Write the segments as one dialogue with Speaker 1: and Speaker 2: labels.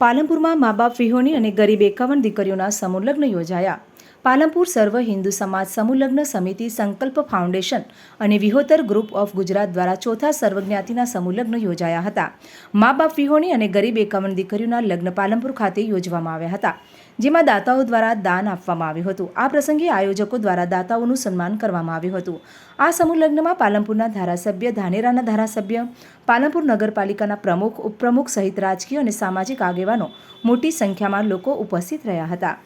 Speaker 1: પાલનપુરમાં મા બાપ વિહોણી અને ગરીબ એકાવન દીકરીઓના સમૂહ લગ્ન યોજાયા. પાલનપુર સર્વ હિન્દુ સમાજ સમૂહ સમિતિ સંકલ્પ ફાઉન્ડેશન અને વિહોતર ગ્રુપ ઓફ ગુજરાત દ્વારા ચોથા સર્વજ્ઞાતિના સમુલગ્ન યોજાયા હતા. મા બાપ વિહોણી અને ગરીબ એકાવન દીકરીઓના લગ્ન પાલનપુર ખાતે યોજવામાં આવ્યા હતા, જેમાં દાતાઓ દ્વારા દાન આપવામાં આવ્યું હતું. આ પ્રસંગે આયોજકો દ્વારા દાતાઓનું સન્માન કરવામાં આવ્યું હતું. આ સમૂહલગ્નમાં પાલનપુરના ધારાસભ્ય ધાનેરાના ધારાસભ્ય, પાલનપુર નગરપાલિકાના પ્રમુખ, ઉપપ્રમુખ સહિત રાજકીય અને સામાજિક આગેવાનો મોટી સંખ્યામાં લોકો ઉપસ્થિત રહ્યા હતા.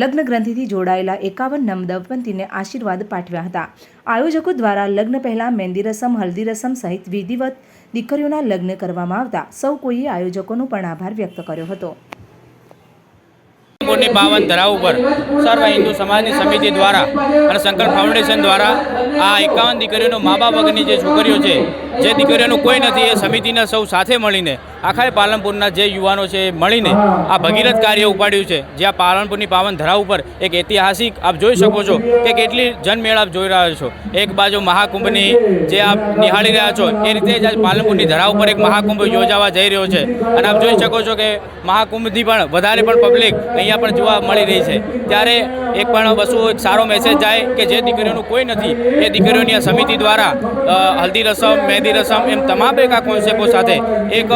Speaker 1: લગ્ન ગ્રંથિથી જોડાયેલા એકાવન નમ દંપતીને આશીર્વાદ પાઠવ્યા હતા. આયોજકો દ્વારા લગ્ન પહેલાં મહેંદી રસમ, હલ્દી રસમ સહિત વિધિવત દીકરીઓના લગ્ન કરવામાં આવતા સૌ કોઈએ આયોજકોનો પણ આભાર વ્યક્ત કર્યો હતો.
Speaker 2: ની પાવન ધરાવ ઉપર સર્વ હિન્દુ સમાજની સમિતિ દ્વારા અને સંકલ્પ ફાઉન્ડેશન દ્વારા આ એકાવન દીકરીઓનો મા બાપ વગરની જે છોકરીઓ છે જે દીકરીઓનું કોઈ નથી, એ સમિતિના સૌ સાથે મળીને આખા પાલનપુરના જે યુવાનો છે એ મળીને આ ભગીરથ કાર્ય ઉપાડ્યું છે. જે આ પાલનપુરની પાવન ધરા ઉપર એક ઐતિહાસિક, આપ જોઈ શકો છો કે કેટલી જનમેળ આપ જોઈ રહ્યા છો. એક બાજુ મહાકુંભની જે આપ નિહાળી રહ્યા છો, એ રીતે જ આજ પાલનપુરની ધરાવ ઉપર એક મહાકુંભ યોજાવા જઈ રહ્યો છે. અને આપ જોઈ શકો છો કે મહાકુંભથી પણ વધારે પણ પબ્લિક અહીંયા પણ જોવા મળી રહી છે. ત્યારે એક પણ વસ્તુ, એક સારો મેસેજ જાય કે જે દીકરીઓનું કોઈ નથી, એ દીકરીઓની આ સમિતિ દ્વારા હલ્દી રસમ, મહેંદી રસમ એમ તમામ એક કોન્સેપ્ટો સાથે એક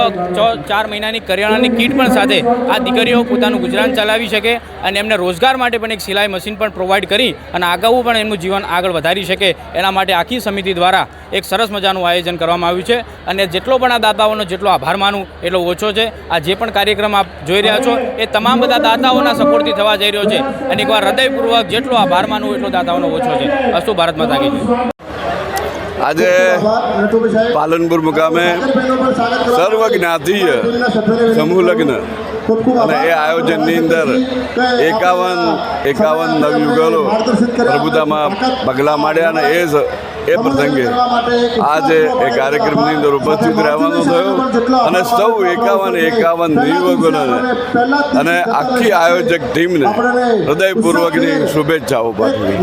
Speaker 2: ચાર મહિનાની કરિયાણાની કીટ પણ સાથે આ દીકરીઓ પોતાનું ગુજરાન ચલાવી શકે અને એમને રોજગાર માટે પણ એક સિલાઈ મશીન પણ પ્રોવાઈડ કરી અને આગળ પણ એમનું જીવન આગળ વધારી શકે એના માટે આખી સમિતિ દ્વારા એક સરસ મજાનું આયોજન કરવામાં આવ્યું છે. અને જેટલો પણ આ દાતાઓનો જેટલો આભાર માનું, એટલો ઓછો છે. આ જે પણ કાર્યક્રમ આપ જોઈ રહ્યા છો, એ તમામ બધા દાતાઓના સપોર્ટથી થવા જઈ રહ્યો છે. અને એકવાર હૃદયપૂર્વક જેટલો આભાર માનું એટલો દાતાઓનો ઓછો છે. અસ્તુ ભારત માતા કી.
Speaker 3: આજે પાલનપુર મુકામે સર્વ જ્ઞાતીય સમૂહ લગ્ન. અને એ આયોજનની અંદર એકાવન એકાવન નવયુગલો પ્રભુતામાં પગલાં માંડ્યા અને એ જ, એ પ્રસંગે આજે એ કાર્યક્રમની અંદર ઉપસ્થિત રહેવાનો થયો. અને સૌ એકાવન એકાવન નવયુવકોને અને આખી આયોજક ટીમને હૃદયપૂર્વકની શુભેચ્છાઓ પાઠવી.